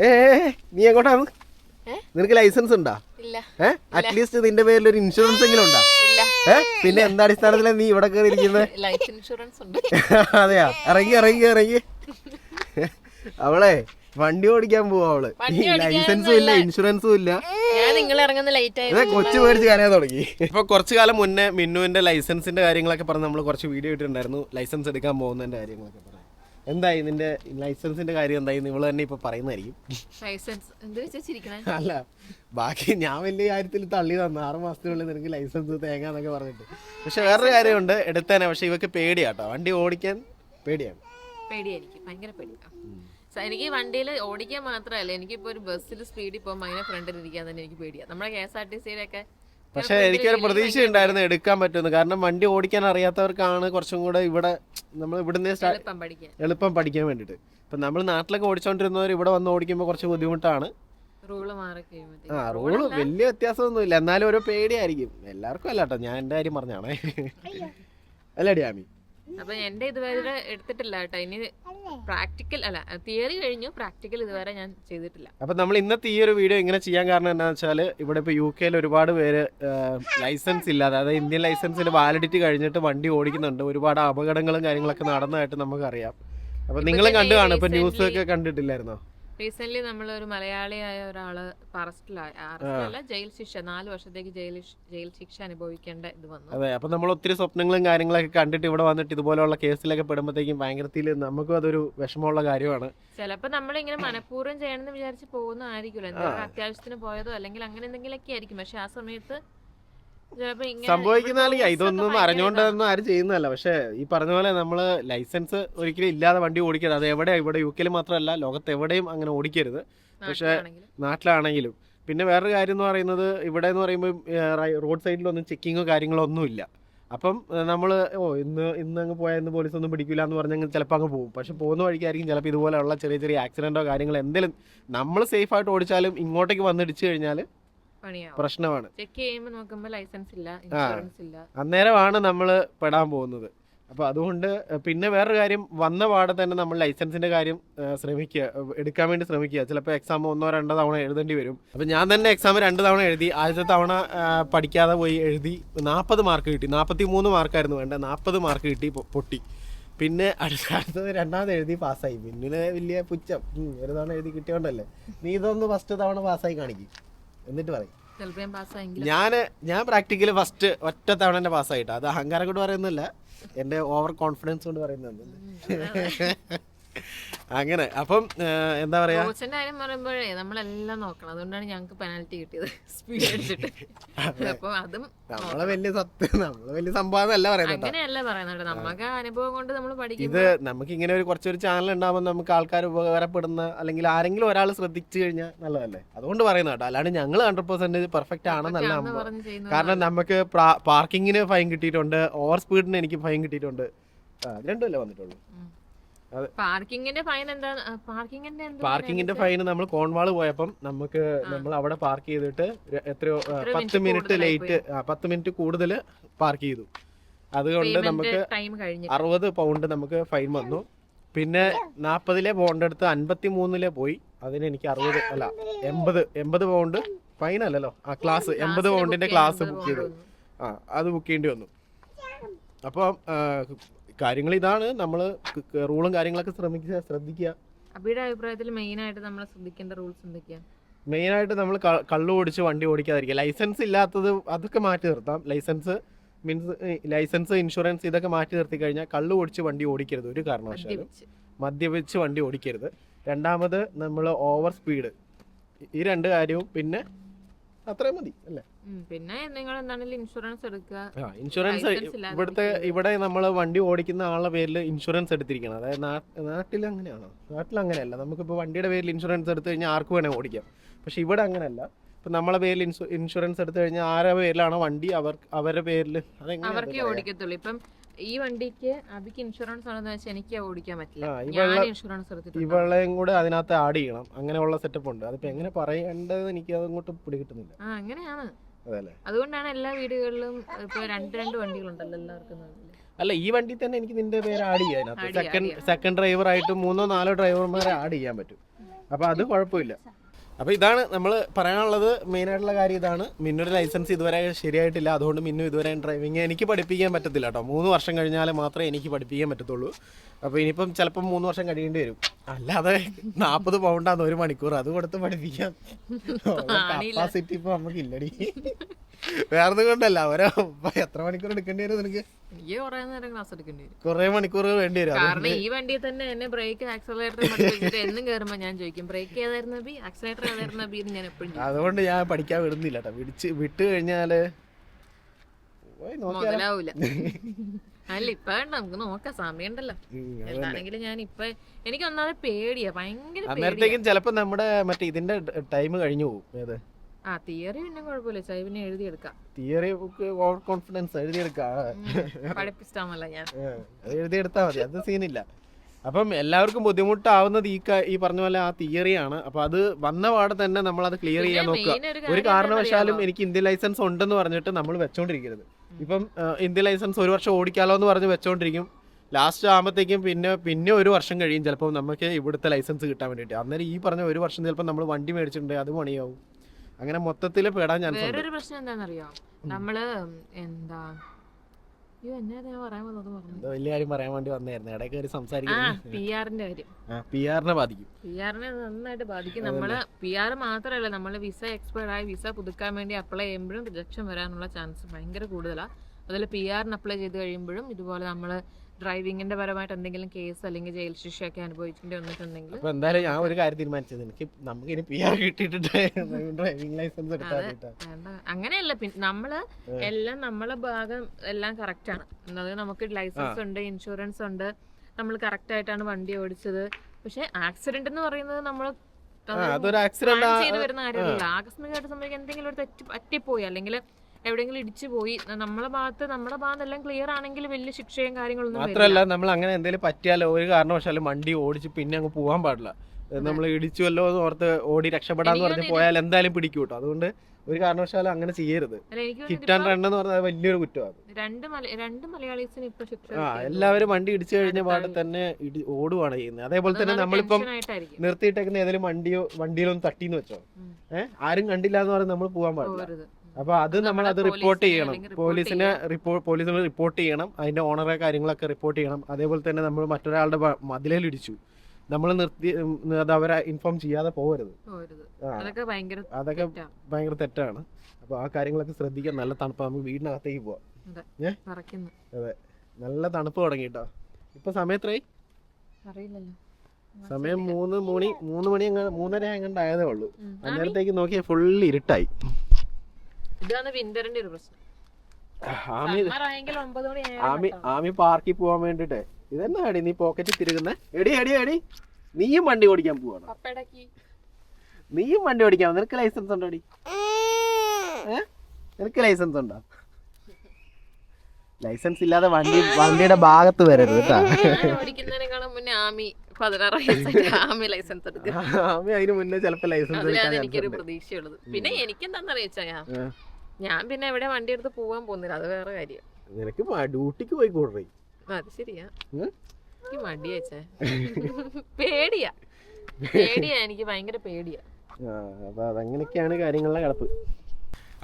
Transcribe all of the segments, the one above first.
ഏ നീ എങ്ങോട്ടാണ്? നിനക്ക് ലൈസൻസ് ഉണ്ടോ? ഇല്ല. ഏ അറ്റ്ലീസ്റ്റ് നിന്റെ പേരിൽ ഒരു ഇൻഷുറൻസ് എങ്കിലും ഉണ്ടോ? ഇല്ല. ഏ പിന്നെ എന്താ അടിസ്ഥാനത്തിലാണ് നീ ഇവിടെ കയറിയിരിക്കുന്നത് ലൈഫ് ഇൻഷുറൻസ് ഉണ്ട്. അതെയാ? ഇറങ്ങി ഇറങ്ങി ഇറങ്ങി. അവളെ വണ്ടി ഓടിക്കാൻ പോവാ അവൾ. ലൈസൻസും ഇല്ല ഇൻഷുറൻസും ഇല്ല. ഞാൻ നിങ്ങൾ ഇറങ്ങുന്ന ലേറ്റ് ആയി ഇതെ കൊച്ചു പേടിച്ച് കരയാൻ തുടങ്ങി. ഇപ്പൊ കുറച്ചു കാലം മുന്നേ മിന്നുവിന്റെ ലൈസൻസിന്റെ കാര്യങ്ങളൊക്കെ പറഞ്ഞ് നമ്മൾ കുറച്ച് വീഡിയോ ഇട്ടിട്ടുണ്ടായിരുന്നു. ലൈസൻസ് എടുക്കാൻ പോകുന്നതിന്റെ കാര്യങ്ങളൊക്കെ പറയാം എന്തായി നിന്റെ ലൈസൻസിന്റെ കാര്യം എന്തായി? നിങ്ങൾ തന്നെ ഇപ്പൊ പറയുന്നതായിരിക്കും. ലൈസൻസ് അല്ല ബാക്കി ഞാൻ വലിയ കാര്യത്തിൽ തള്ളി തന്നു. ആറ് മാസത്തിനുള്ളിൽ നിനക്ക് ലൈസൻസ് തേങ്ങ എന്നൊക്കെ പറഞ്ഞിട്ട്. പക്ഷെ വേറൊരു കാര്യമുണ്ട് എടുത്തേനെ. പക്ഷെ ഇവക്ക് പേടിയാട്ടോ. വണ്ടി ഓടിക്കാൻ പേടിയാണ്. പേടിയായിരിക്കും. ഭയങ്കര എനിക്ക് വണ്ടിയിൽ ഓടിക്കാൻ മാത്രമല്ല എനിക്കിപ്പോ ഒരു ബസ്സിൽ സ്പീഡിൽ പോകുമ്പോൾ അതിനെ ഫ്രണ്ടിൽ ഇരിക്കാൻ തന്നെ എനിക്ക് പേടിയാണ് നമ്മുടെ കെ എസ് ആർ ടി സിയിലൊക്കെ പക്ഷെ എനിക്കൊരു പ്രതീക്ഷ ഉണ്ടായിരുന്നു എടുക്കാൻ പറ്റുമെന്ന്. കാരണം വണ്ടി ഓടിക്കാൻ അറിയാത്തവർക്കാണ് കുറച്ചും കൂടെ ഇവിടെ നമ്മൾ ഇവിടുന്ന് എളുപ്പം പഠിക്കാൻ. വേണ്ടിട്ട് ഇപ്പൊ വേണ്ടിയിട്ട്. ഇപ്പം നമ്മൾ നാട്ടിലൊക്കെ ഓടിച്ചോണ്ടിരുന്നവർ ഇവിടെ വന്ന് ഓടിക്കുമ്പോൾ കുറച്ച് ബുദ്ധിമുട്ടാണ്. ആ റൂൾ വലിയ വലിയ വ്യത്യാസമൊന്നുമില്ല എന്നാലും ഓരോ പേടിയായിരിക്കും. എല്ലാവർക്കും അല്ലാട്ടോ ഞാൻ എന്റെ കാര്യം പറഞ്ഞാണേ. അല്ലടി ആമി. അപ്പൊ എന്റെ ഇതുവരെ എടുത്തിട്ടില്ല കേട്ടോ. ഇനി പ്രാക്ടിക്കൽ അല്ല തിയറി കഴിഞ്ഞു. പ്രാക്ടിക്കൽ ഇതുവരെ ഞാൻ ചെയ്തിട്ടില്ല. അപ്പൊ നമ്മൾ ഇന്നത്തെ ഈ ഒരു വീഡിയോ ഇങ്ങനെ ചെയ്യാൻ കാരണം എന്താണെന്ന് വെച്ചാൽ ഇവിടെ ഇപ്പൊ യു കെയിൽ ഒരുപാട് പേര് ലൈസൻസ് ഇല്ലാതെ അതായത് ഇന്ത്യൻ ലൈസൻസിന് വാലിഡിറ്റി കഴിഞ്ഞിട്ട് വണ്ടി ഓടിക്കുന്നുണ്ട്. ഒരുപാട് അപകടങ്ങളും കാര്യങ്ങളൊക്കെ നടന്നതായിട്ട് നമുക്കറിയാം. അപ്പൊ നിങ്ങളും കണ്ടു കാണും. ഇപ്പൊ ന്യൂസ് ഒക്കെ കണ്ടിട്ടില്ലായിരുന്നോ? റീസെന്റ് നമ്മൾ ഒരു മലയാളിയായ ഒരാൾ അറസ്റ്റിലല്ല ജയിൽ ശിക്ഷ നാല് വർഷത്തേക്ക് ജയിൽ ജയിൽ ശിക്ഷ അനുഭവിക്കേണ്ട ഇത് വന്നു. അതെ അപ്പൊ നമ്മൾ ഒത്തിരി സ്വപ്നങ്ങളും കാര്യങ്ങളൊക്കെ കണ്ടിട്ട് ഇവിടെ വന്നിട്ട് ഇതുപോലെയുള്ള കേസിലൊക്കെ പെടുമ്പോഴത്തേക്കും ഭയങ്കരത്തിൽ നമുക്കും അതൊരു വിഷമമുള്ള കാര്യമാണ്. ചിലപ്പോ നമ്മളിങ്ങനെ മനഃപൂർവം ചെയ്യണമെന്ന് വിചാരിച്ച് പോകുന്നതായിരിക്കുമല്ലോ. എന്തെങ്കിലും അത്യാവശ്യത്തിന് പോയതോ അല്ലെങ്കിൽ അങ്ങനെ എന്തെങ്കിലുമൊക്കെ ആയിരിക്കും. പക്ഷെ ആ സമയത്ത് സംഭവിക്കുന്ന ഇതൊന്നും അറിഞ്ഞുകൊണ്ടൊന്നും ആരും ചെയ്യുന്നതല്ല. പക്ഷെ ഈ പറഞ്ഞ പോലെ നമ്മൾ ലൈസൻസ് ഒരിക്കലും ഇല്ലാതെ വണ്ടി ഓടിക്കരുത്. അത് എവിടെ ഇവിടെ യു കെയിൽ മാത്രമല്ല ലോകത്ത് എവിടെയും അങ്ങനെ ഓടിക്കരുത്. പക്ഷെ നാട്ടിലാണെങ്കിലും. പിന്നെ വേറൊരു കാര്യം എന്ന് പറയുന്നത് ഇവിടെ എന്ന് പറയുമ്പോൾ റോഡ് സൈഡിലൊന്നും ചെക്കിങ്ങോ കാര്യങ്ങളോ ഒന്നും ഇല്ല. അപ്പം നമ്മൾ ഓ ഇന്ന് ഇന്ന് അങ്ങ് പോയാൽ ഇന്ന് പോലീസ് ഒന്നും പിടിക്കില്ല എന്ന് പറഞ്ഞാൽ ചിലപ്പോൾ അങ്ങ് പോകും. പക്ഷെ പോകുന്ന വഴിക്കായിരിക്കും ചിലപ്പോൾ ഇതുപോലെയുള്ള ചെറിയ ചെറിയ ആക്സിഡന്റോ കാര്യങ്ങളോ എന്തെങ്കിലും നമ്മൾ സേഫായിട്ട് ഓടിച്ചാലും ഇങ്ങോട്ടേക്ക് വന്നിടിച്ചു കഴിഞ്ഞാൽ പ്രശ്നമാണ്. ചെക്ക് ചെയ്യുമ്പോൾ നോക്കുമ്പോൾ ലൈസൻസ് ഇല്ല ഇൻഷുറൻസ് ഇല്ല. അന്നേരമാണ് നമ്മൾ പെടാൻ പോകുന്നത്. അപ്പോൾ അതുകൊണ്ട് പിന്നെ വേറൊരു കാര്യം വന്ന പാടെ തന്നെ നമ്മൾ ലൈസൻസിന്റെ കാര്യം ശ്രമിക്കുക. എടുക്കാൻ വേണ്ടി ശ്രമിക്കുക. ചിലപ്പോൾ എക്സാം ഒന്നോ രണ്ടോ തവണ എഴുതേണ്ടി വരും. അപ്പോൾ ഞാൻ തന്നെ എക്സാം രണ്ട് തവണ എഴുതി ആദ്യത്തെ തവണ പഠിക്കാതെ പോയി എഴുതി നാൽപ്പത് മാർക്ക് കിട്ടി. നാൽപ്പത്തി മൂന്ന് മാർക്കായിരുന്നു വേണ്ടത് നാൽപ്പത് മാർക്ക് കിട്ടി പൊട്ടി. പിന്നെ അടുത്ത അടുത്തത് രണ്ടാമത് എഴുതി പാസ്സായി പിന്നെ വലിയ പുച്ഛം. ഒരു തവണ എഴുതി കിട്ടിയോണ്ടല്ലേ. നീ ഇതൊന്ന് ഫസ്റ്റ് തവണ പാസ്സായി കാണിക്കും. എന്നിട്ട് പറയും. ഞാൻ ഞാൻ ഞാൻ പ്രാക്ടിക്കലി ഫസ്റ്റ് ഒറ്റ തവണ തന്നെ പാസ്സായിട്ടാ. അത് അഹങ്കാരം കൊണ്ട് പറയുന്നില്ല എന്റെ ഓവർ കോൺഫിഡൻസ് കൊണ്ട് പറയുന്നത് അങ്ങനെ. അപ്പം എന്താ പറയാ? കോച്ചിന്റെ കാര്യം പറയുമ്പോഴേ നമ്മളെല്ലാം നോക്കണം. അതുകൊണ്ടാണ് ഞങ്ങൾക്ക് പെനാൽറ്റി കിട്ടിയത്. സ്പീഡ് അടിച്ചിട്ട് അപ്പൊ അതും നമ്മളെ വലിയ സത്യം. നമ്മളെ വലിയ സംഭവം അല്ല പറയുന്നത്. അങ്ങനെയല്ല പറയുന്നത് നമുക്ക് അനുഭവം കൊണ്ട് നമ്മൾ പഠിക്കും ഇത് നമുക്ക് ഇങ്ങനെ ഒരു കുറച്ചൊരു ചാനൽ ഉണ്ടാകുമ്പോൾ നമുക്ക് ആൾക്കാർ ഉപകാരപ്പെടുന്ന അല്ലെങ്കിൽ ആരെങ്കിലും ഒരാൾ ശ്രദ്ധിച്ചു കഴിഞ്ഞാൽ നല്ലതല്ലേ? അതുകൊണ്ട് പറയുന്നത് കേട്ടോ. അല്ലാണ്ട് ഞങ്ങൾ ഹൺഡ്രഡ് പെർസെന്റ് പെർഫെക്റ്റ് ആണെന്നല്ല കാരണം നമുക്ക് പാർക്കിങ്ങിന് ഫൈൻ കിട്ടിയിട്ടുണ്ട്. ഓവർ സ്പീഡിന് എനിക്ക് ഫൈൻ കിട്ടിയിട്ടുണ്ട്. രണ്ടുമല്ലേ വന്നിട്ടുള്ളൂ. പാർക്കിങ്ങിന്റെ ഫൈൻ എന്താ? പാർക്കിങ്ങിന്റെ എന്താ പാർക്കിങ്ങിന്റെ ഫൈൻ നമ്മൾ കോൺവാൾ പോയപ്പം നമുക്ക് നമ്മൾ അവിടെ പാർക്ക് ചെയ്തിട്ട് എത്രയോ പത്ത് മിനിറ്റ് ലേറ്റ് പത്ത് മിനിറ്റ് കൂടുതൽ പാർക്ക് ചെയ്തു. അതുകൊണ്ട് നമുക്ക് അറുപത് പൗണ്ട് നമുക്ക് ഫൈൻ വന്നു. പിന്നെ നാൽപ്പതിലെ പൗണ്ട് എടുത്ത് അൻപത്തി മൂന്നിലെ പോയി. അതിന് എനിക്ക് അറുപത് അല്ല എൺപത് എൺപത് പൗണ്ട് ഫൈൻ അല്ലല്ലോ. ആ ക്ലാസ് എൺപത് പൗണ്ടിന്റെ ക്ലാസ് ബുക്ക് ചെയ്തു. ആ അത് ബുക്ക് ചെയ്യേണ്ടി വന്നു. അപ്പം കാര്യങ്ങൾ ഇതാണ് നമ്മൾ റൂളും കാര്യങ്ങളൊക്കെ ശ്രമിക്കുക ശ്രദ്ധിക്കുക അബിയുടെ അഭിപ്രായത്തിൽ മെയിൻ ആയിട്ട് നമ്മൾ ശ്രദ്ധിക്കേണ്ട റൂൾസ് എന്തൊക്കെയാ? മെയിനായിട്ട് നമ്മൾ കള്ളു ഓടിച്ച് വണ്ടി ഓടിക്കാതിരിക്കുക ലൈസൻസ് ഇല്ലാത്തത് അതൊക്കെ മാറ്റി നിർത്താം. ലൈസൻസ് മീൻസ് ലൈസൻസ് ഇൻഷുറൻസ് ഇതൊക്കെ മാറ്റി നിർത്തി കഴിഞ്ഞാൽ കള്ളു ഓടിച്ച് വണ്ടി ഓടിക്കരുത് ഒരു കാരണവശാലും. മദ്യപിച്ച്. മദ്യപിച്ച് വണ്ടി ഓടിക്കരുത്. രണ്ടാമത് നമ്മൾ ഓവർ സ്പീഡ്. ഈ രണ്ട് കാര്യവും പിന്നെ അത്രയും മതി അല്ലേ? പിന്നെ നിങ്ങൾ എന്താണെങ്കിലും ഇൻഷുറൻസ് എടുക്കുക ഇൻഷുറൻസ് ഇവിടുത്തെ ഇവിടെ നമ്മൾ വണ്ടി ഓടിക്കുന്ന ആളുടെ പേരിൽ ഇൻഷുറൻസ് എടുത്തിരിക്കണം. അതായത് നാട്ടിൽ അങ്ങനെയാണോ നാട്ടിൽ അങ്ങനെയല്ല നമുക്കിപ്പോൾ വണ്ടിയുടെ പേരിൽ ഇൻഷുറൻസ് എടുത്തു കഴിഞ്ഞാൽ ആർക്ക് വേണേൽ ഓടിക്കാം. പക്ഷെ ഇവിടെ അങ്ങനെയല്ല. ഇപ്പം നമ്മളെ പേരിൽ ഇൻഷുറൻസ് എടുത്തു കഴിഞ്ഞാൽ ആരുടെ പേരിലാണോ വണ്ടി അവർ അവരുടെ പേരിൽ? അതെങ്ങനെ ഓടിക്കത്തുള്ളൂ. ഇപ്പം ഈ വണ്ടിക്ക് അബിക്ക് ഇൻഷുറൻസ് ആണെന്ന് വെച്ചാൽ എനിക്ക് ഓടിക്കാൻ പറ്റില്ല. ഞാൻ ഇൻഷുറൻസ് എടുത്തിട്ടുണ്ട്. ഇവളെയും കൂടെ അതിനകത്ത് ആഡ് ചെയ്യണം. അങ്ങനെയുള്ള സെറ്റപ്പ് ഉണ്ട്. അതിപ്പോ എങ്ങനെ പറയേണ്ടത് എനിക്ക് അതങ്ങോട്ട് പിടികിട്ടുന്നില്ല. ആ അങ്ങനെയാണ്. അതല്ലേ അതുകൊണ്ടാണ് എല്ലാ വീടുകളിലും ഇപ്പൊ രണ്ട് രണ്ട് വണ്ടികളുണ്ടല്ലോ എല്ലാവർക്കും. അല്ല ഈ വണ്ടി തന്നെ എനിക്ക് നിന്റെ പേര് ആഡ് ചെയ്യാം സെക്കൻഡ് സെക്കൻഡ് ഡ്രൈവർ ആയിട്ട് മൂന്നോ നാലോ ഡ്രൈവർമാരെ ആഡ് ചെയ്യാൻ പറ്റും. അപ്പൊ അത് കുഴപ്പമില്ല. അപ്പോൾ ഇതാണ് നമ്മൾ പറയാനുള്ളത് മെയിനായിട്ടുള്ള കാര്യം ഇതാണ്. മിന്നൊരു ലൈസൻസ് ഇതുവരെ ശരിയായിട്ടില്ല. അതുകൊണ്ട് മിന്നു ഇതുവരെ ഡ്രൈവിങ് എനിക്ക് പഠിപ്പിക്കാൻ പറ്റത്തില്ല കേട്ടോ. മൂന്ന് വർഷം കഴിഞ്ഞാൽ മാത്രമേ എനിക്ക് പഠിപ്പിക്കാൻ പറ്റത്തുള്ളൂ. അപ്പോൾ ഇനിയിപ്പം ചിലപ്പം മൂന്ന് വർഷം കഴിയേണ്ടി വരും. അല്ലാതെ നാൽപ്പത് പൗണ്ടാന്ന് ഒരു മണിക്കൂർ അത് കൊടുത്ത് പഠിപ്പിക്കാം. കപ്പാസിറ്റി ഇപ്പോൾ നമുക്ക് ഇല്ലടി. വേറെ കൊണ്ടല്ല. ഓരോ എത്ര മണിക്കൂർ എടുക്കേണ്ടി വരും നിനക്ക്? കൊറേ മണിക്കൂറുകൾ വേണ്ടി വരും. കാരണം ഈ വണ്ടിയിൽ തന്നെ എന്നെ ബ്രേക്ക് ആക്സലേറ്റർ എന്നും കയറുമ്പോൾ ഞാൻ ചോദിക്കും ബ്രേക്ക് ഏതായിരുന്നു ബി ആക്സലേറ്റർ അതുകൊണ്ട് ഞാൻ പഠിക്കാൻ വിടുന്നില്ല കേട്ടോ വിടിച്ച് വിട്ട് മുതലാവൂല. അല്ല ഇപ്പൊ വേണ്ട നമുക്ക് നോക്കാം. സമയമുണ്ടല്ലോ. എന്താണെങ്കിലും ഞാൻ ഇപ്പൊ എനിക്ക് ഒന്നാമത് പേടിയാ ഭയങ്കര അന്നേരത്തേക്കും ചിലപ്പോ നമ്മുടെ മറ്റേ ഇതിന്റെ ടൈം കഴിഞ്ഞു പോകും ആ തിയറി പിന്നെ കുഴപ്പമില്ല. ചായ പിന്നെ എഴുതിയെടുക്കാം. തിയറി ഓവർ കോൺഫിഡൻസ് എഴുതിയെടുക്കാം. പഠിപ്പിച്ചാമല്ല ഞാൻ. എഴുതിയെടുത്താ മതി. അത് സീനില്ല. അപ്പം എല്ലാവർക്കും ബുദ്ധിമുട്ടാവുന്നത് ഈ ഈ പറഞ്ഞ പോലെ ആ തിയറിയാണ് അപ്പൊ അത് വന്ന പാടെ തന്നെ നമ്മൾ അത് ക്ലിയർ ചെയ്യാൻ നോക്കുക. ഒരു കാരണവശാലും എനിക്ക് ഇന്ത്യൻ ലൈസൻസ് ഉണ്ടെന്ന് പറഞ്ഞിട്ട് നമ്മൾ വെച്ചോണ്ടിരിക്കരുത്. ഇപ്പം ഇന്ത്യൻ ലൈസൻസ് ഒരു വർഷം ഓടിക്കാലോ എന്ന് പറഞ്ഞ് വെച്ചോണ്ടിരിക്കും. ലാസ്റ്റ് ആകുമ്പോഴത്തേക്കും പിന്നെ പിന്നെ ഒരു വർഷം കഴിയും. ചിലപ്പോൾ നമുക്ക് ഇവിടുത്തെ ലൈസൻസ് കിട്ടാൻ വേണ്ടിയിട്ട്. അന്നേരം ഈ പറഞ്ഞ ഒരു വർഷം ചിലപ്പോൾ നമ്മൾ വണ്ടി മേടിച്ചിട്ടുണ്ട് അത് പണിയാവും. അങ്ങനെ മൊത്തത്തിൽ പെടാൻ ഞാൻ വേറൊരു പ്രശ്നം എന്താണെന്നറിയോ? നമ്മൾ എന്താ വലിയ കാര്യം പറയാൻ വേണ്ടി വന്നായിരുന്നു ഇടയ്ക്ക് ഒരു സംസാരിക്കുന്നത് ബാധിക്കും. നന്നായിട്ട് ബാധിക്കും. നമ്മൾ പി ആർ മാത്രമല്ല നമ്മൾ വിസ എക്സ്പയർഡ് ആയി വിസ പുതുക്കാൻ വേണ്ടി അപ്ലൈ ചെയ്യുമ്പോഴും റിജക്ഷൻ വരാനുള്ള ചാൻസ് ഭയങ്കര കൂടുതലാണ് അതിൽ പി ആറിന് അപ്ലൈ ചെയ്ത് കഴിയുമ്പോഴും ഇതുപോലെ നമ്മൾ ഡ്രൈവിങ്ങിന്റെ പരമായിട്ട് എന്തെങ്കിലും കേസ് അല്ലെങ്കിൽ ജയിൽ ശിക്ഷയൊക്കെ ഒക്കെ വന്നിട്ടുണ്ടെങ്കിൽ അപ്പൊ എന്തായാലും ഞാൻ ഒരു കാര്യം തീരുമാനിച്ചത് എനിക്ക് നമുക്ക് ഇനി പി ആർ കിട്ടിയിട്ട് ഡ്രൈവിംഗ് ലൈസൻസ് എടുത്താൽ അങ്ങനെയല്ല പിന്നെ നമ്മൾ എല്ലാം നമ്മളെ ഭാഗം എല്ലാം കറക്റ്റ് ആണ്. അതായത് നമുക്ക് ലൈസൻസ് ഉണ്ട് ഇൻഷുറൻസ് ഉണ്ട് നമ്മൾ കറക്റ്റ് ആയിട്ടാണ് വണ്ടി ഓടിച്ചത്. പക്ഷെ ആക്സിഡന്റ് എന്ന് പറയുന്നത് നമ്മൾ അതൊരു ആക്സിഡന്റ് വരുന്ന കാര്യമല്ല ആകസ്മികമായിട്ട് സംഭവിക്കുക എന്തെങ്കിലും ഒരു തെറ്റ് പറ്റിപ്പോയി. അല്ലെങ്കിൽ എവിടെയെങ്കിലും ഇടിച്ചു പോയി. നമ്മളെ ഭാഗത്ത് നമ്മുടെ ഭാഗത്ത് എല്ലാം ക്ലിയർ ആണെങ്കിൽ വലിയ ശിക്ഷയും കാര്യങ്ങളൊന്നും മാത്രമല്ല നമ്മൾ അങ്ങനെ എന്തെങ്കിലും പറ്റിയാലോ ഒരു കാരണവശാലും വണ്ടി ഓടിച്ച് പിന്നെ അങ്ങ് പോകാൻ പാടില്ല. നമ്മൾ ഇടിച്ചുവല്ലോ എന്ന് ഓർത്ത് ഓടി രക്ഷപ്പെടാന്ന് പറഞ്ഞ് പോയാൽ എന്തായാലും പിടിക്കും കേട്ടോ അതുകൊണ്ട് ഒരു കാരണവശാലും അങ്ങനെ ചെയ്യരുത്. ഹിറ്റ് ആൻഡ് റൺ എന്ന് പറഞ്ഞാൽ വലിയൊരു കുറ്റമാണ് രണ്ട് രണ്ട് മലയാളീസിന് ഇപ്പൊ ശിക്ഷ ആ എല്ലാവരും വണ്ടി ഇടിച്ചു കഴിഞ്ഞ പാടെ തന്നെ ഓടുവാണ് ചെയ്യുന്നത്. അതേപോലെ തന്നെ നമ്മളിപ്പം നിർത്തിയിട്ടേക്കുന്ന ഏതെങ്കിലും വണ്ടിയോ വണ്ടിയിലൊന്നും തട്ടിന്ന് വെച്ചോ? ഏഹ് ആരും കണ്ടില്ല എന്ന് പറഞ്ഞ് നമ്മൾ പോകാൻ പാടില്ല. അപ്പൊ അത് നമ്മൾ അത് റിപ്പോർട്ട് ചെയ്യണം. പോലീസിനെ റിപ്പോർട്ട് പോലീസിന് റിപ്പോർട്ട് ചെയ്യണം. അതിന്റെ ഓണറെ കാര്യങ്ങളൊക്കെ റിപ്പോർട്ട് ചെയ്യണം. അതേപോലെ തന്നെ നമ്മൾ മറ്റൊരാളുടെ മതിലേലിടിച്ചു മതിലേൽ ഇടിച്ചു. നമ്മൾ നിർത്തി അത് അവരെ ഇൻഫോം ചെയ്യാതെ പോകരുത് അതൊക്കെ ഭയങ്കര. തെറ്റാണ്. അപ്പൊ ആ കാര്യങ്ങളൊക്കെ ശ്രദ്ധിക്കാൻ നല്ല തണുപ്പ്. നമുക്ക് വീടിനകത്തേക്ക് പോവാം. അതെ. നല്ല തണുപ്പ് തുടങ്ങി കേട്ടോ ഇപ്പൊ സമയത്രയായി? അറിയില്ലല്ലോ. സമയം മൂന്ന് മണി മൂന്ന് മണി അങ്ങ് മൂന്നര എങ്ങാണ്ടായതേ ഉള്ളൂ. ഉം. അന്നേരത്തേക്ക് നോക്കിയാൽ ഫുള്ള് ഇരുട്ടായി. ഇതാണ് വിന്ററിന്റെ ഒരു പ്രശ്നം. ആമി ആമി ആമി പാർക്കിൽ പോവാൻ വേണ്ടിട്ടേ ഇതെന്നാ എടി നീ പോക്കറ്റിൽ തിരുകുന്നേ എടി എടി എടി. നീയും വണ്ടി ഓടിക്കാൻ പോവാണ് നീയും വണ്ടി ഓടിക്കാൻ നിനക്ക് ലൈസൻസ് ഉണ്ടോ എടി? നിനക്ക് ലൈസൻസ് ഉണ്ടോ? ലൈസൻസ് ഇല്ലാതെ വണ്ടി വണ്ടിയുടെ ഭാഗത്ത് വരരുത് കേട്ടോ. ഞാൻ ഓടിക്കുന്നതിനേക്കാളും മുന്നേ ആമി പതിനാറ് വയസ്സായിട്ട് ആമി ലൈസൻസ് എടുക്കും ആമി അതിന് മുന്നേ ചിലപ്പോ ലൈസൻസ് എനിക്കൊരു. പ്രതീക്ഷയുള്ളത്. പിന്നെ എനിക്കെന്താന്ന് അറിയിച്ചാ ഏ. ഞാൻ പിന്നെ എവിടെ വണ്ടി എടുത്ത് പോവാൻ പോകുന്നില്ല അത് വേറെ കാര്യം. നിനക്ക് ഡ്യൂട്ടിക്ക് പോയി കൂടേ അത് ശരിയാ? എനിക്ക് മടി വെച്ചേ പേടിയാ. പേടിയാ എനിക്ക് ഭയങ്കര പേടിയാ. അപ്പൊ അതങ്ങനെയൊക്കെയാണ് കാര്യങ്ങളുടെ കിടപ്പ്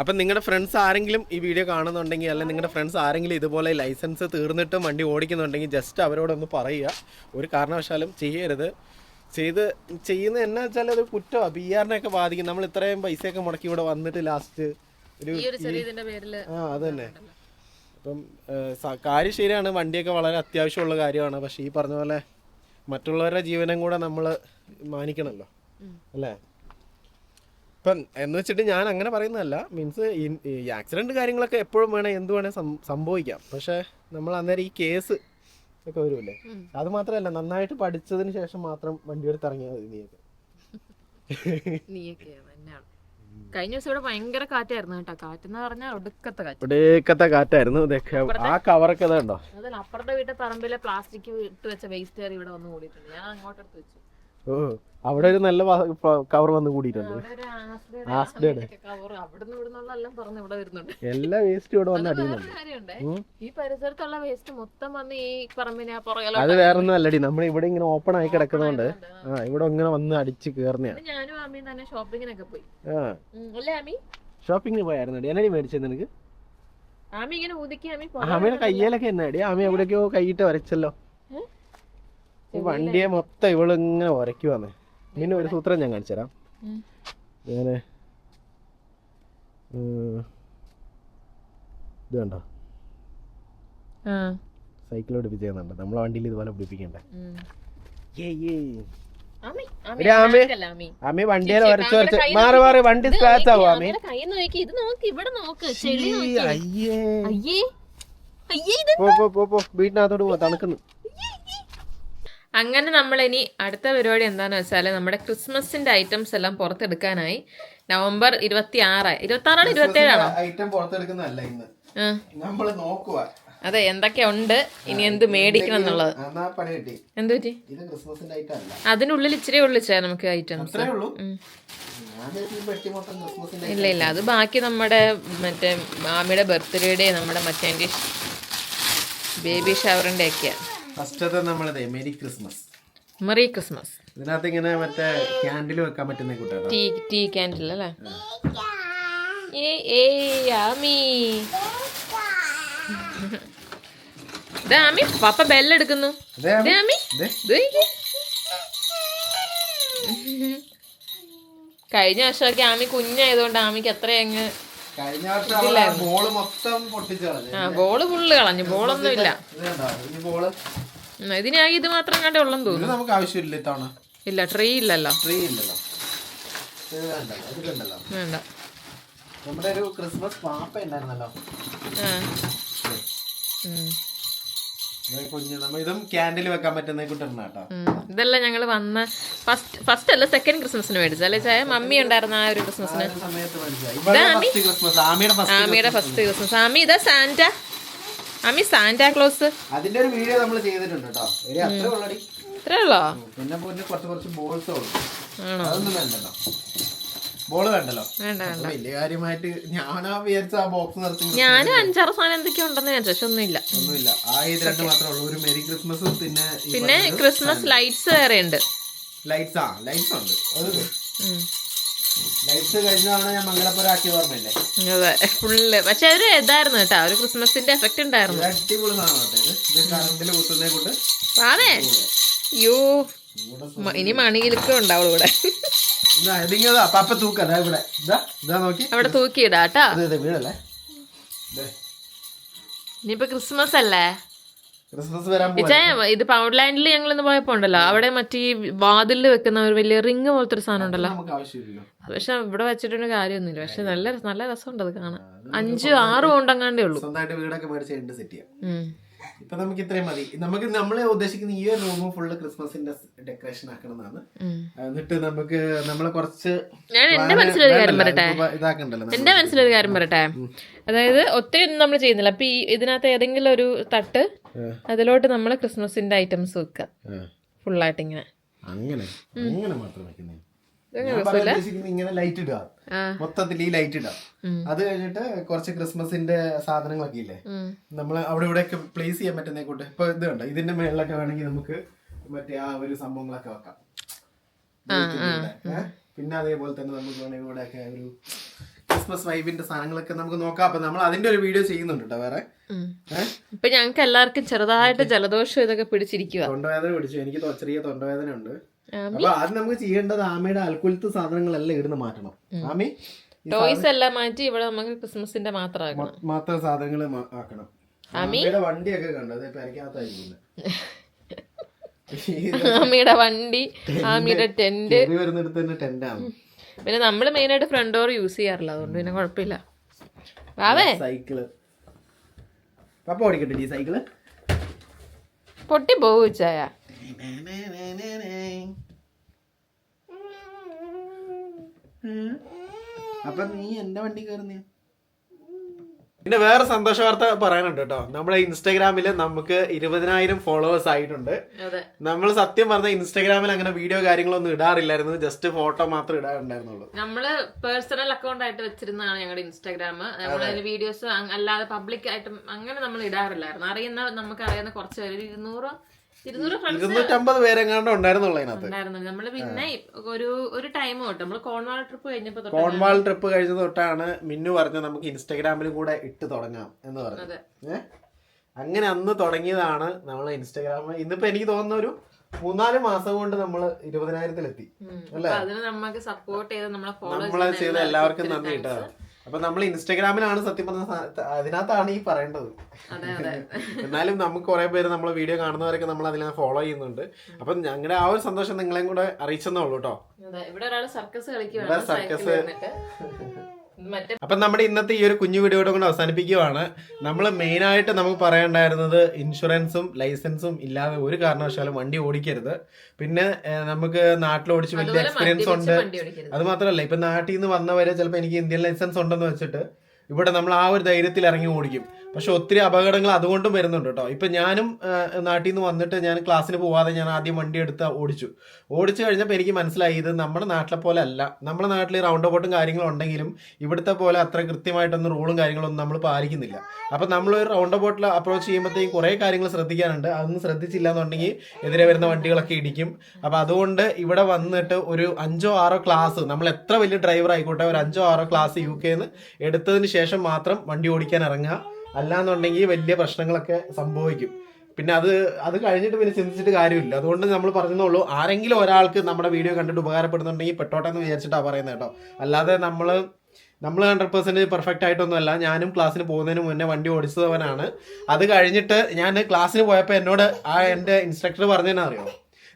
അപ്പം നിങ്ങളുടെ ഫ്രണ്ട്സ് ആരെങ്കിലും ഈ വീഡിയോ കാണുന്നുണ്ടെങ്കിൽ അല്ലെങ്കിൽ നിങ്ങളുടെ ഫ്രണ്ട്സ് ആരെങ്കിലും ഇതുപോലെ ലൈസൻസ് തീർന്നിട്ടും വണ്ടി ഓടിക്കുന്നുണ്ടെങ്കിൽ ജസ്റ്റ് അവരോടൊന്ന് പറയുക. ഒരു കാരണവശാലും ചെയ്യരുത്. ചെയ്ത് ചെയ്യുന്ന എന്നാ വെച്ചാൽ അത് കുറ്റമാണ് ബി ആറിനെയൊക്കെ ബാധിക്കും. നമ്മൾ ഇത്രയും പൈസയൊക്കെ മുടക്കി ഇവിടെ വന്നിട്ട് ലാസ്റ്റ് ഒരു ആ അതന്നെ. അപ്പം കാര്യം ശരിയാണ് വണ്ടിയൊക്കെ വളരെ അത്യാവശ്യമുള്ള കാര്യമാണ്. പക്ഷെ ഈ പറഞ്ഞ പോലെ മറ്റുള്ളവരുടെ ജീവനും കൂടെ നമ്മൾ മാനിക്കണല്ലോ. അല്ലേ? ഇപ്പം എന്ന് വെച്ചിട്ട് ഞാൻ അങ്ങനെ പറയുന്നതല്ല. മീൻസ് ഈ ആക്സിഡന്റ് കാര്യങ്ങളൊക്കെ എപ്പോഴും വേണേ എന്ത് വേണേ സംഭവിക്കാം. പക്ഷെ നമ്മൾ അന്നേരം ഈ കേസ് ഒക്കെ വരുമല്ലേ അത് മാത്രമല്ല നന്നായിട്ട് പഠിച്ചതിന് ശേഷം മാത്രം വണ്ടി എടുത്ത് ഇറങ്ങിയാൽ മതി നീയൊക്കെ. നീയൊക്കെയാണ് കഴിഞ്ഞ ദിവസം ഇവിടെ ഭയങ്കര കാറ്റായിരുന്നു കേട്ടോ. കാറ്റെന്ന് പറഞ്ഞാൽ ഒടുക്കത്തെ കാറ്റ്. ഒടുക്കത്തെ കാറ്റായിരുന്നു. ആ കവറൊക്കെ ഉണ്ടോ അതല്ല അപ്പുറത്തെ വീട്ടിൽ പറമ്പിലെ പ്ലാസ്റ്റിക് ഇട്ട് വെച്ച വേസ്റ്റ് കയറി ഇവിടെ വന്ന് കൂടിയിട്ടുണ്ട് ഞാൻ അങ്ങോട്ട് എടുത്ത് വെച്ചു. അവിടെ ഒരു നല്ല കവർ വന്ന് കൂടിയിട്ടുണ്ട്. ഇവിടുന്നുള്ള എല്ലാം വേസ്റ്റും ഇവിടെ വന്ന് അടിയുന്നുണ്ട്. ഈ പരിസരത്തുള്ള വേസ്റ്റ് മൊത്തം വന്ന് ഈ പറമ്പിനെ അത് വേറെ ഒന്നും അല്ലടി. നമ്മൾ ഇവിടെ ഇങ്ങനെ ഓപ്പൺ ആയി കിടക്കുന്നതുകൊണ്ട് ആ. ഇവിടെ ഇങ്ങനെ വന്ന് അടിച്ച് കേറുന്നതാണ് ഞാനും അമ്മയും തന്നെ ഷോപ്പിങ്ങിനൊക്കെ പോയി. ഷോപ്പിങ്ങിന് പോയായിരുന്നു എന്നടി മേടിച്ചത് നിനക്ക്? ആമി ഇങ്ങനെ ഊതിക്കി ആമി ആമയുടെ കയ്യിലൊക്കെ എന്നാടി? ആമി എവിടേക്കോ കൈയിട്ട് വരച്ചല്ലോ? ഈ വണ്ടിയെ മൊത്തം ഇവൾ ഇങ്ങനെ ഉരയ്ക്കുവാന്ന് പിന്നെ ഒരു സൂത്രം ഞാൻ കാണിച്ചു തരാം. ഉം, ഇത് കണ്ടോ? സൈക്കിൾ പിടിപ്പിച്ചുണ്ട് നമ്മളെ വണ്ടിയിൽ ഇതുപോലെ പിടിപ്പിക്കണ്ടേ? വണ്ടിയിൽ കൈ മാറി മാറി വണ്ടി സ്ക്രാച്ച് ആവും നോക്കി അയ്യേ. അയ്യേ. അയ്യേ ഇത് പോ പോ പോ പോ. വീട്ടിനകത്തോട്ട് പോ തണുക്കുന്നു. അങ്ങനെ നമ്മൾ ഇനി അടുത്ത പരിപാടി എന്താണെന്ന് വെച്ചാൽ നമ്മുടെ ക്രിസ്മസിന്റെ ഐറ്റംസ് എല്ലാം പുറത്തെടുക്കാനായി നവംബർ ഇരുപത്തി ആറ് ഇരുപത്തി ആറാണ് ഇരുപത്തി ഏഴാണോ ഐറ്റം പുറത്തെടുക്കുന്നതല്ല ഇന്ന്. നമ്മൾ നോക്കുക അതെ എന്തൊക്കെ ഉണ്ട്? ഇനി എന്ത് മേടിക്കണം എന്നുള്ളത്? എന്തുപറ്റി എന്ത് പറ്റി? അതിനുള്ളിൽ ഇച്ചിരി ഉള്ളിച്ചാ നമുക്ക് ഐറ്റംസ് ഇല്ല ഇല്ല അത് ബാക്കി നമ്മുടെ മറ്റേ മാമിയുടെ ബർത്ത്ഡേയുടെ നമ്മുടെ മറ്റേ ബേബി ഷവറിന്റെ ഒക്കെയാ ഫസ്റ്റത്തെ നമ്മളത് മെരി ക്രിസ്മസ്. Merry Christmas. ഇതിനകത്ത് ഇങ്ങനെ മറ്റേ ക്യാൻഡിൽ വെക്കാൻ പറ്റുന്ന കൂട്ടാണ്. ടീ ടീ ക്യാൻഡിൽ അല്ലേ? ഏ ഏ ആമി. പപ്പ ബെല്ലെടുക്കുന്നു. കഴിഞ്ഞ വർഷമൊക്കെ ആമി കുഞ്ഞായതുകൊണ്ട് ആമിക്ക് അത്ര അങ്ങ് ബോൾ മൊത്തം പൊട്ടിച്ചു ആ ബോൾ ഫുള്ള് കളഞ്ഞു. ബോളൊന്നും ഇല്ല ഇത് കണ്ടോ ഈ ബോൾ ഉം, ഇതിനാകെ ഇത് മാത്രം കണ്ടേ ഉള്ളെന്ന് തോന്നുന്നു. നമുക്ക് ആവശ്യമില്ല ഇത്തവണ. ഇല്ല ട്രീ ഇല്ലല്ലോ. ട്രീ ഇല്ലല്ലോ. വേണ്ട നമ്മുടെ ഒരു ക്രിസ്മസ് പാപ്പ ഉണ്ടായിരുന്നല്ലോ. ഇത് ക്യാൻഡിൽ വെക്കാൻ പറ്റുന്ന കൂട്ടിരുന്ന കേട്ടോ. ഇതെല്ലാം ഞങ്ങൾ വന്ന ഫസ്റ്റ് ഫസ്റ്റ് അല്ല സെക്കൻഡ് ക്രിസ്മസിന് മേടിച്ചു അല്ലെ ചായ? മമ്മി ഉണ്ടായിരുന്ന ആ ഒരു ക്രിസ്മസിന് ആമിയുടെ ഫസ്റ്റ് ക്രിസ്മസ് ആമി ഇതാ സാന്റ ആമി സാന്റാ ക്ലോസ് അതിന്റെ ഒരു വീഡിയോ നമ്മൾ ചെയ്തിട്ടുണ്ട് കേട്ടോ അത്രേ ഉള്ളടി. ഇത്രേ ഉള്ളോ പിന്നെ പിന്നെ കുറച്ച് കുറച്ച് ബോൾസ് ഉള്ളു. അതൊന്നും വേണ്ടല്ലോ. ബോൾ വേണ്ടല്ലോ. വലിയ കാര്യമായിട്ട് ഞാനാ വിചാരിച്ച ആ ബോക്സ് നിർത്തി ഞാനും അഞ്ചാറ് സാധനം എന്തൊക്കെയോ ഉണ്ടെന്ന് വിചാരിച്ചു പക്ഷെ ഒന്നുമില്ല. ഒന്നുമില്ല. ആ ഇത് രണ്ട് മാത്രമേ ഉള്ളൂ. ഒരു മെരി ക്രിസ്മസും പിന്നെ പിന്നെ ക്രിസ്മസ് ലൈറ്റ്സ് വേറെ ഉണ്ട് ലൈറ്റ്സ് ആ ലൈറ്റ്സ് ഉണ്ട്. അത്. ലൈറ്റ്സ് കഴിഞ്ഞാണ് ഞാൻ ഓർമ്മയില്ലേ? അതെ ഫുള്ള് പക്ഷെ ഒരു ഇതായിരുന്നു കേട്ടോ ഒരു ക്രിസ്മസിന്റെ എഫക്റ്റ് ഉണ്ടായിരുന്നു. അടിപൊളി സാധനം ഇത്. കറണ്ടിൽ കുത്തുന്നേ കൊണ്ട് അതെ അയ്യോ ഇനി മണിയിലൊക്കെ ഉണ്ടാവും ഇവിടെ. അവിടെ തൂക്കിയിടാട്ടാ ഇനിയിപ്പോ ക്രിസ്മസ് അല്ലേ? ക്രിസ്മസ് വരാൻ ഇത് പൗഡ്ലാൻഡിൽ ഞങ്ങൾ ഇന്ന് പോയപ്പോ ഉണ്ടല്ലോ. അവിടെ മറ്റേ ഈ വാതിലിൽ വെക്കുന്ന ഒരു വലിയ റിങ് പോലത്തെ ഒരു സാധനം ഉണ്ടല്ലോ. പക്ഷെ ഇവിടെ വെച്ചിട്ടൊരു കാര്യമൊന്നുമില്ല. പക്ഷെ നല്ല നല്ല രസമുണ്ട് അത് കാണാൻ. അഞ്ചു ആറ് പൗണ്ടങ്ങാണ്ടേ ഉള്ളൂ. സ്വന്തമായിട്ട് വീടൊക്കെ മേടിച്ച് സെറ്റ് ചെയ്യാം. ഇപ്പൊ നമുക്ക് ഇത്രയും മതി. നമുക്ക് നമ്മളെ ഉദ്ദേശിക്കുന്ന ഈ ഒരു റൂം ഫുള്ള് ക്രിസ്മസിന്റെ ഡെക്കറേഷൻ ആക്കണമെന്നാണ്. എന്നിട്ട് നമുക്ക് നമ്മളെ കുറച്ച് ഞാൻ എന്റെ മനസ്സിലൊരു കാര്യം പറയട്ടെ. എന്റെ മനസ്സിലൊരു കാര്യം പറയട്ടെ. അതായത് ഒത്തിരി ഒന്നും നമ്മൾ ചെയ്യുന്നില്ല. അപ്പൊ ഈ ഇതിനകത്ത് ഏതെങ്കിലും ഒരു തട്ട്. അതിലോട്ട് നമ്മൾ ക്രിസ്മസിന്റെ ഐറ്റംസ് വെക്കുക ഫുള്ളായിട്ട് ഇങ്ങനെ അങ്ങനെ. അങ്ങനെ മാത്രം വെക്കുന്നേ. ഇങ്ങനെ ലൈറ്റ് ഇടുക. മൊത്തത്തിൽ ഈ ലൈറ്റ് ഇടാം. അത് കഴിഞ്ഞിട്ട് കുറച്ച് ക്രിസ്മസിന്റെ സാധനങ്ങളൊക്കെ ഇല്ലേ. നമ്മൾ അവിടെ ഇവിടെയൊക്കെ പ്ലേസ് ചെയ്യാൻ പറ്റുന്ന കൂട്ട്. ഇപ്പൊ ഇത് കണ്ടോ? ഇതിന്റെ മേളിലൊക്കെ വേണമെങ്കിൽ നമുക്ക് മറ്റേ ആ ഒരു സംഭവങ്ങളൊക്കെ വെക്കാം. പിന്നെ അതേപോലെ തന്നെ നമുക്ക് വേണമെങ്കിൽ ഇവിടെയൊക്കെ ഒരു ക്രിസ്മസ് വൈബിന്റെ സാധനങ്ങളൊക്കെ നമുക്ക് നോക്കാം. അപ്പൊ നമ്മൾ അതിന്റെ ഒരു വീഡിയോ ചെയ്യുന്നുണ്ട് കേട്ടോ വേറെ. ഇപ്പൊ ഞങ്ങൾക്ക് എല്ലാവർക്കും ചെറുതായിട്ട് ജലദോഷം ഇതൊക്കെ പിടിച്ചിരിക്കുക തൊണ്ടവേദന പിടിച്ചു. എനിക്ക് ചെറിയ തൊണ്ടവേദന ഉണ്ട് അപ്പൊ അത് നമുക്ക് ചെയ്യേണ്ടത് ആമയുടെ അൽക്കുലത്ത് സാധനങ്ങളെല്ലാം ഇടുന്ന മാറ്റണം. ആമി ടോയ്സ് എല്ലാം മാറ്റി ഇവിടെ നമുക്ക് ക്രിസ്മസിന്റെ മാത്രമാക്കണം. മ- മാത്രം സാധനങ്ങൾ ആക്കണം. ആമിയുടെ വണ്ടിയൊക്കെ കണ്ടത് അത് പെരക്കകത്തായിരിക്കുന്നത് ആമിയുടെ വണ്ടി ആമിയുടെ ടെന്റ്. വരുന്നിടത്ത് തന്നെ ടെന്റാണ്. പിന്നെ നമ്മൾ മെയിനായിട്ട് ഫ്രണ്ട് ഡോർ യൂസ് ചെയ്യാറില്ല. അതുകൊണ്ട് പിന്നെ കുഴപ്പമില്ല വാവേ സൈക്കിൾ പപ്പ ഓടിക്കട്ടെ ഈ സൈക്കിൾ പൊട്ടി പോവുച്ചായ ചായ അപ്പൊ നീ എന്റെ വണ്ടി കയറുന്ന പിന്നെ വേറെ സന്തോഷ വാർത്ത പറയാനുണ്ട് കേട്ടോ. നമ്മളെ ഇൻസ്റ്റാഗ്രാമിൽ നമുക്ക് ഇരുപതിനായിരം ഫോളോവേഴ്സ് ആയിട്ടുണ്ട്. അതെ. നമ്മൾ സത്യം പറഞ്ഞ ഇൻസ്റ്റാഗ്രാമിൽ അങ്ങനെ വീഡിയോ കാര്യങ്ങളൊന്നും ഇടാറില്ലായിരുന്നു. ജസ്റ്റ് ഫോട്ടോ മാത്രം ഇടാറുണ്ടായിരുന്നുള്ളൂ. നമ്മൾ പേഴ്സണൽ അക്കൗണ്ട് ആയിട്ട് വെച്ചിരുന്നതാണ് ഞങ്ങളുടെ ഇൻസ്റ്റാഗ്രാം. നമ്മളതിന് വീഡിയോസ് അല്ലാതെ പബ്ലിക് ആയിട്ടും അങ്ങനെ നമ്മൾ ഇടാറില്ലായിരുന്നു. അറിയുന്ന നമുക്ക് അറിയുന്ന കുറച്ച് പേര് ഇരുന്നൂറ് ഇരുന്നൂറ്റമ്പത് പേരെങ്ങാണ്ട് ഉണ്ടായിരുന്നുള്ളൂ അതിനകത്ത്. നമ്മൾ പിന്നെ ഒരു ഒരു ടൈം തൊട്ട് നമ്മൾ കോൺവാൾ ട്രിപ്പ് കഴിഞ്ഞപ്പോ കോൺവാൾ ട്രിപ്പ് കഴിഞ്ഞ തൊട്ടാണ് മിന്നു പറഞ്ഞത് നമുക്ക് ഇൻസ്റ്റാഗ്രാമിലും കൂടെ ഇട്ട് തുടങ്ങാം എന്ന് പറഞ്ഞു അതെ. അങ്ങനെ അന്ന് തുടങ്ങിയതാണ് നമ്മൾ ഇൻസ്റ്റാഗ്രാം ഇന്നിപ്പോ എനിക്ക് തോന്നുന്ന ഒരു മൂന്നാൽ മാസം കൊണ്ട് നമ്മൾ ഇരുപതിനായിരത്തിലെത്തി. അല്ലെ? അതിന് നമുക്ക് സപ്പോർട്ട് ചെയ്ത് നമ്മളെ ഫോളോ ചെയ്ത എല്ലാവർക്കും നന്ദി കേട്ടോ. അപ്പൊ നമ്മൾ ഇൻസ്റ്റാഗ്രാമിലാണ് സത്യം പറഞ്ഞ അതിനകത്താണ് ഈ പറയേണ്ടത്. എന്നാലും നമുക്ക് കുറെ പേര് നമ്മളെ വീഡിയോ കാണുന്നവരൊക്കെ നമ്മൾ അതിനെ ഫോളോ ചെയ്യുന്നുണ്ട്. അപ്പൊ ഞങ്ങളുടെ ആ ഒരു സന്തോഷം നിങ്ങളെയും കൂടെ അറിയിച്ചെന്നേ ഉള്ളൂ കേട്ടോ ഇവിടെ ഒരാൾ സർക്കസ് കളിക്കുക സർക്കസ് മറ്റേ അപ്പൊ നമ്മുടെ ഇന്നത്തെ ഈ ഒരു കുഞ്ഞു വീഡിയോയുടെ കൊണ്ട് അവസാനിപ്പിക്കുകയാണ് നമ്മൾ മെയിൻ ആയിട്ട് നമുക്ക് പറയണ്ടായിരുന്നത് ഇൻഷുറൻസും ലൈസൻസും ഇല്ലാതെ ഒരു കാരണവശാലും വണ്ടി ഓടിക്കരുത്. പിന്നെ നമുക്ക് നാട്ടിൽ ഓടിച്ച് വലിയ എക്സ്പീരിയൻസ് ഉണ്ട്. അത് മാത്രമല്ല ഇപ്പൊ നാട്ടിൽ നിന്ന് വന്നവരെ ചിലപ്പോൾ എനിക്ക് ഇന്ത്യൻ ലൈസൻസ് ഉണ്ടെന്ന് വെച്ചിട്ട് ഇവിടെ നമ്മൾ ആ ഒരു ധൈര്യത്തിൽ ഇറങ്ങി ഓടിക്കും. പക്ഷെ ഒത്തിരി അപകടങ്ങൾ അതുകൊണ്ടും വരുന്നുണ്ട് കേട്ടോ. ഇപ്പൊ ഞാനും നാട്ടിൽ നിന്ന് വന്നിട്ട് ഞാൻ ക്ലാസ്സിന് പോവാതെ ഞാൻ ആദ്യം വണ്ടി എടുത്ത് ഓടിച്ചു. ഓടിച്ചു കഴിഞ്ഞപ്പോൾ എനിക്ക് മനസ്സിലായി ഇത് നമ്മുടെ നാട്ടിലെ പോലെ അല്ല. നമ്മുടെ നാട്ടിൽ റൗണ്ട് അബൌട്ടും കാര്യങ്ങളും ഉണ്ടെങ്കിലും ഇവിടുത്തെ പോലെ അത്ര കൃത്യമായിട്ടൊന്നും റൂളും കാര്യങ്ങളൊന്നും നമ്മൾ പാലിക്കുന്നില്ല. അപ്പം നമ്മൾ ഒരു റൗണ്ട് അബൌട്ടിൽ അപ്രോച്ച് ചെയ്യുമ്പോഴത്തേക്കും കുറേ കാര്യങ്ങൾ ശ്രദ്ധിക്കാനുണ്ട്. അതൊന്നും ശ്രദ്ധിച്ചില്ല എന്നുണ്ടെങ്കിൽ എതിരെ വരുന്ന വണ്ടികളൊക്കെ ഇടിക്കും. അപ്പം അതുകൊണ്ട് ഇവിടെ വന്നിട്ട് ഒരു അഞ്ചോ ആറോ ക്ലാസ് നമ്മൾ എത്ര വലിയ ഡ്രൈവർ ആയിക്കോട്ടെ ഒരു അഞ്ചോ ആറോ ക്ലാസ് യു കെന്ന് എടുത്തതിന് ശേഷം മാത്രം വണ്ടി ഓടിക്കാൻ ഇറങ്ങുക. അല്ലാന്നുണ്ടെങ്കിൽ വലിയ പ്രശ്നങ്ങളൊക്കെ സംഭവിക്കും. പിന്നെ അത് അത് കഴിഞ്ഞിട്ട് പിന്നെ ചിന്തിച്ചിട്ട് കാര്യമില്ല. അതുകൊണ്ട് നമ്മൾ പറഞ്ഞെന്നുള്ളൂ ആരെങ്കിലും ഒരാൾക്ക് നമ്മുടെ വീഡിയോ കണ്ടിട്ട് ഉപകാരപ്പെടുന്നുണ്ടെങ്കിൽ പെട്ടോട്ടെ എന്ന് വിചാരിച്ചിട്ടാണ് പറയുന്നത് കേട്ടോ. അല്ലാതെ നമ്മൾ നമ്മൾ ഹൺഡ്രഡ് പെർസെന്റേജ് പെർഫെക്റ്റ് ആയിട്ടൊന്നുമല്ല. ഞാനും ക്ലാസ്സിന് പോകുന്നതിന് മുന്നേ വണ്ടി ഓടിച്ചതവനാണ് അത് കഴിഞ്ഞിട്ട് ഞാൻ ക്ലാസ്സിന് പോയപ്പോൾ എന്നോട് ആ എന്റെ ഇൻസ്ട്രക്ടർ പറഞ്ഞതെന്നാ അറിയോ?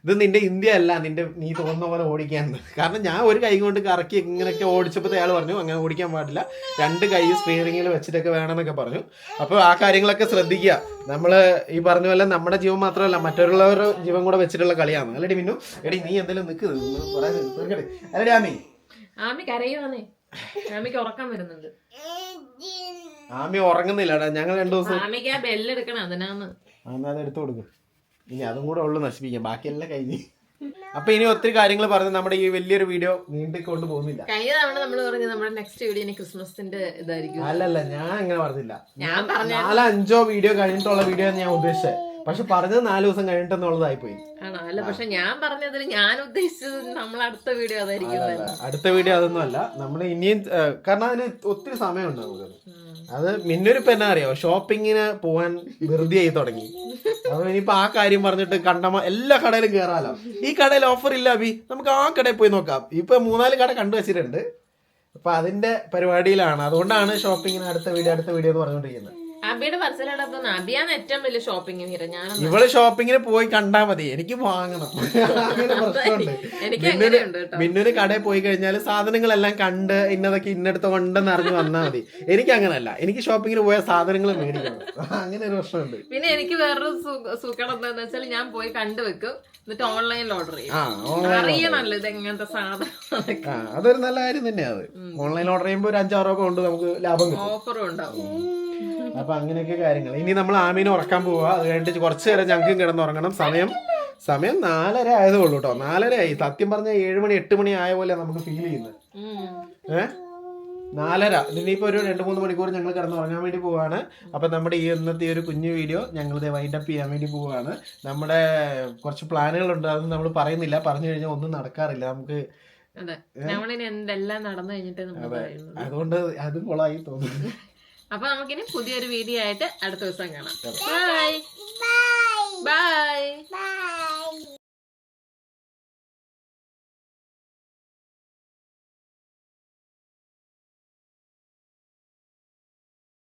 ഇത് നിന്റെ ഇന്ത്യ അല്ല നിന്റെ നീ തോന്നുന്ന പോലെ ഓടിക്കാന്ന്. കാരണം ഞാൻ ഒരു കൈ കൊണ്ട് കറക്കി ഇങ്ങനെയൊക്കെ ഓടിച്ചപ്പോൾ അയാൾ പറഞ്ഞു അങ്ങനെ ഓടിക്കാൻ പാടില്ല. രണ്ട് കൈ സ്റ്റിയറിംഗിൽ വെച്ചിട്ടൊക്കെ വേണമെന്നൊക്കെ പറഞ്ഞു. അപ്പോൾ ആ കാര്യങ്ങളൊക്കെ ശ്രദ്ധിക്കുക. നമ്മൾ ഈ പറഞ്ഞ പോലെ നമ്മുടെ ജീവൻ മാത്രമല്ല മറ്റുള്ളവരുടെ ജീവൻ കൂടെ വെച്ചിട്ടുള്ള കളിയാണ്. അല്ലടി മിന്നു എടി നീ എന്തെങ്കിലും നിൽക്ക് തീർക്കട്ടെ. അല്ലടി ആമി ആമി കരയുവാന്നേ. ആമിക്ക് ഉറക്കം വരുന്നുണ്ട്. ആമി ഉറങ്ങുന്നില്ലടാ. ഞങ്ങൾ രണ്ടു ദിവസം ആമിക്ക് ആ ബെല്ലെടുക്കണം അതിനാന്ന്. എന്നാ അത് എടുത്തു കൊടുക്കും. ഇനി അതും കൂടെ ഉള്ളു നശിപ്പിക്കാം. ബാക്കിയെല്ലാം കഴിഞ്ഞു. അപ്പൊ ഇനി ഒത്തിരി കാര്യങ്ങൾ പറഞ്ഞ് നമ്മുടെ ഈ വലിയൊരു വീഡിയോ നീണ്ടിക്കൊണ്ട് പോകുന്നില്ല. കഴിഞ്ഞ തവണ നമ്മൾ പറഞ്ഞു നമ്മുടെ നെക്സ്റ്റ് വീഡിയോ ഇനി ക്രിസ്മസിന്റെ ഇതായിരിക്കും. അല്ലല്ല ഞാൻ അങ്ങനെ പറഞ്ഞില്ല. ഞാൻ പറഞ്ഞ നാലോ അഞ്ചോ വീഡിയോ കഴിഞ്ഞിട്ടുള്ള വീഡിയോ ഞാൻ ഉദ്ദേശിച്ചത്. പക്ഷെ പറഞ്ഞത് നാല് ദിവസം കഴിഞ്ഞിട്ടെന്നുള്ളതായി പോയി ആണോ? അല്ല പക്ഷെ ഞാൻ പറഞ്ഞതിൽ ഞാൻ ഉദ്ദേശിച്ചത് നമ്മൾ അടുത്ത വീഡിയോ അതായിരിക്കും. അടുത്ത വീഡിയോ അതൊന്നും അല്ല. നമ്മൾ ഇനിയും കാരണം അതിന് ഒത്തിരി സമയമുണ്ട് നമുക്ക് അത് മിന്നൊരു എന്നാ അറിയോ ഷോപ്പിങ്ങിന് പോവാൻ വെറുതെ ആയി തുടങ്ങി. അപ്പൊ ഇനിയിപ്പോ ആ കാര്യം പറഞ്ഞിട്ട് കണ്ടമ എല്ലാ കടയിലും കേറാലോ. ഈ കടയിൽ ഓഫർ ഇല്ല അഭി. നമുക്ക് ആ കടയിൽ പോയി നോക്കാം. ഇപ്പൊ മൂന്നാൽ കട കണ്ടു വെച്ചിട്ടുണ്ട്. അപ്പൊ അതിന്റെ പരിപാടിയിലാണ്. അതുകൊണ്ടാണ് ഷോപ്പിങ്ങിന് അടുത്ത വീഡിയോ അടുത്ത വീഡിയോ എന്ന് പറഞ്ഞുകൊണ്ടിരിക്കുന്നത്. അബിയുടെ മനസ്സിലാടപ്പം അബിയാണ് ഏറ്റവും വലിയ ഷോപ്പിംഗ് വീര ഞാൻ ഇവൾ ഷോപ്പിങ്ങിന് പോയി കണ്ടാ മതി. എനിക്ക് വാങ്ങണം. അങ്ങനെ പ്രശ്നമുണ്ട്. മിന്നുന് കടയിൽ പോയി കഴിഞ്ഞാൽ സാധനങ്ങളെല്ലാം കണ്ട് ഇന്നതൊക്കെ ഇന്നടുത്ത് കൊണ്ടെന്ന് അറിഞ്ഞ് വന്നാ മതി. എനിക്ക് അങ്ങനല്ല. എനിക്ക് ഷോപ്പിങ്ങിന് പോയ സാധനങ്ങൾ മേടിക്കണം. അങ്ങനെ ഒരു പ്രശ്നമുണ്ട്. പിന്നെ എനിക്ക് വേറൊരു സുഖം എന്താന്ന് വെച്ചാൽ ഞാൻ പോയി കണ്ടുവെക്കും എന്നിട്ട് ഓൺലൈനിൽ ഓർഡർ ചെയ്യും. ആ ഓൺലൈൻ അറിയണല്ലോ ഇത് എങ്ങനത്തെ സാധനം ആ അതൊരു നല്ല കാര്യം തന്നെയാണ് ഓൺലൈൻ ഓർഡർ ചെയ്യുമ്പോൾ ഒരു അഞ്ചാറോ രൂപ കൊണ്ട് നമുക്ക് ലാഭം കിട്ടും. ഓഫറും ഉണ്ടാവും. അപ്പൊ അങ്ങനെയൊക്കെ കാര്യങ്ങൾ. ഇനി നമ്മൾ ആമീനെ ഉറക്കാൻ പോവുക അത് കഴിഞ്ഞിട്ട് കുറച്ച് നേരം ഞങ്ങൾക്കും കിടന്നുറങ്ങണം. സമയം സമയം നാലര ആയതേ ഉള്ളൂ കേട്ടോ നാലര ആയി സത്യം പറഞ്ഞാൽ ഏഴ് മണി എട്ട് മണി ആയ പോലെ നമുക്ക് ഫീൽ ചെയ്യുന്നത്. ഏ? നാലര. ഇനിയിപ്പോ ഒരു രണ്ട് മൂന്ന് മണിക്കൂർ ഞങ്ങൾ കിടന്ന് ഉറങ്ങാൻ വേണ്ടി പോവാണ്. അപ്പൊ നമ്മുടെ ഈ ഇന്നത്തെ ഒരു കുഞ്ഞു വീഡിയോ ഞങ്ങൾ വൈൻഡപ്പ് ചെയ്യാൻ വേണ്ടി പോവാണ്. നമ്മുടെ കുറച്ച് പ്ലാനുകൾ ഉണ്ട് അതൊന്നും നമ്മൾ പറയുന്നില്ല. പറഞ്ഞു കഴിഞ്ഞാൽ ഒന്നും നടക്കാറില്ല. നമുക്ക് അതെ. നമ്മളിനി എന്തെല്ലാം നടന്നു കഴിഞ്ഞിട്ട് നമ്മൾ പറയുന്നത് അതുകൊണ്ട് അതും കൊളായി തോന്നുന്നു. അപ്പൊ നമുക്കിനി പുതിയൊരു വീഡിയോ ആയിട്ട് അടുത്ത ദിവസം കാണാം. Bye bye